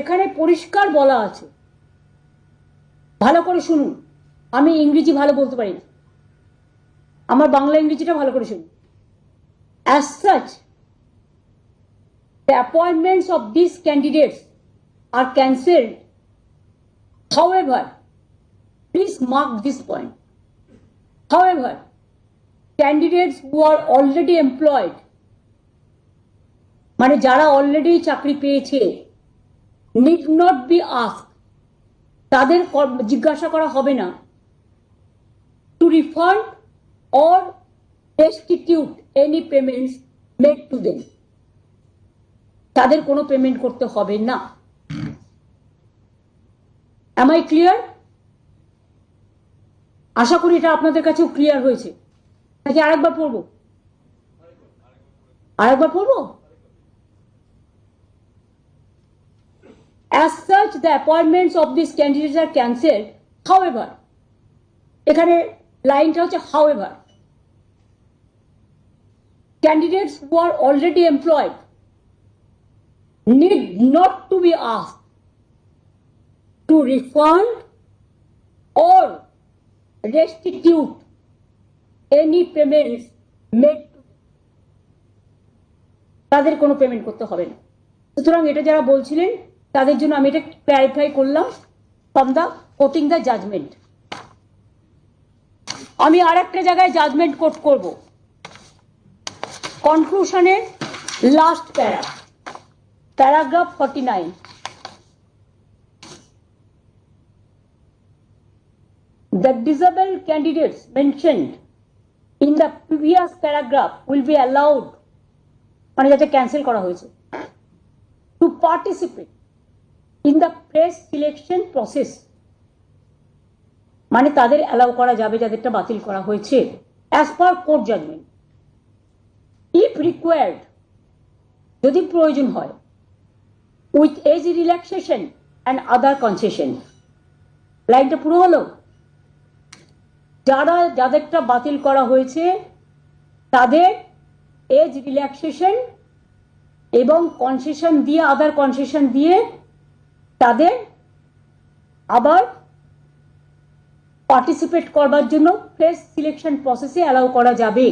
এখানে পরিষ্কার বলা আছে। ভালো করে শুনুন। আমি ইংরেজি ভালো বলতে পারি না। আমার বাংলা ইংরেজিটা ভালো করে শুনুন। As such the appointments of this candidates are cancelled However, please mark this point. However, candidates who are already employed মানে যারা অলরেডি চাকরি পেয়েছে নিড নট বি আস্ক তাদের জিজ্ঞাসা করা হবে না। To refund or restitute any payments made to them তাদের কোনো পেমেন্ট করতে হবে না। Am আই ক্লিয়ার আশা করি এটা আপনাদের কাছেও ক্লিয়ার হয়েছে। নাকি আরেকবার পড়ব। আরেকবার পড়ব? As such, the appointments of these candidates are cancelled. However, এখানে লাইনটা হচ্ছে however, candidates who are already employed need not to be asked to refund or restitute any payments made to তাদের কোনো পেমেন্ট করতে হবে না সুতরাং এটা যারা বলছিলেন তাদের জন্য আমি এটা ক্ল্যারিফাই করলাম from the quoting the judgement আমি আর একটা জায়গায় জাজমেন্ট কোট করব। কনক্লুশনের last para paragraph forty nine The disabled candidates mentioned in the previous paragraph will be allowed মানে যাতে ক্যান্সেল করা হয়েছে to participate in the press selection process মানে তাদের অ্যালাউ করা যাবে, যাদেরটা বাতিল করা হয়েছে as per court judgement if required যদি প্রয়োজন হয় with age relaxation and other concession লাইনটা পুরো হলো? যারা, যাদেরটা বাতিল করা হয়েছে, তাদের এজ রিল্যাক্সেশন এবং কনসেশন দিয়ে আদার কনসেশন দিয়ে তাদের আবার পার্টিসিপেট করবার জন্য ফ্রেশ সিলেকশন প্রসেসে অ্যালাউ করা যাবে।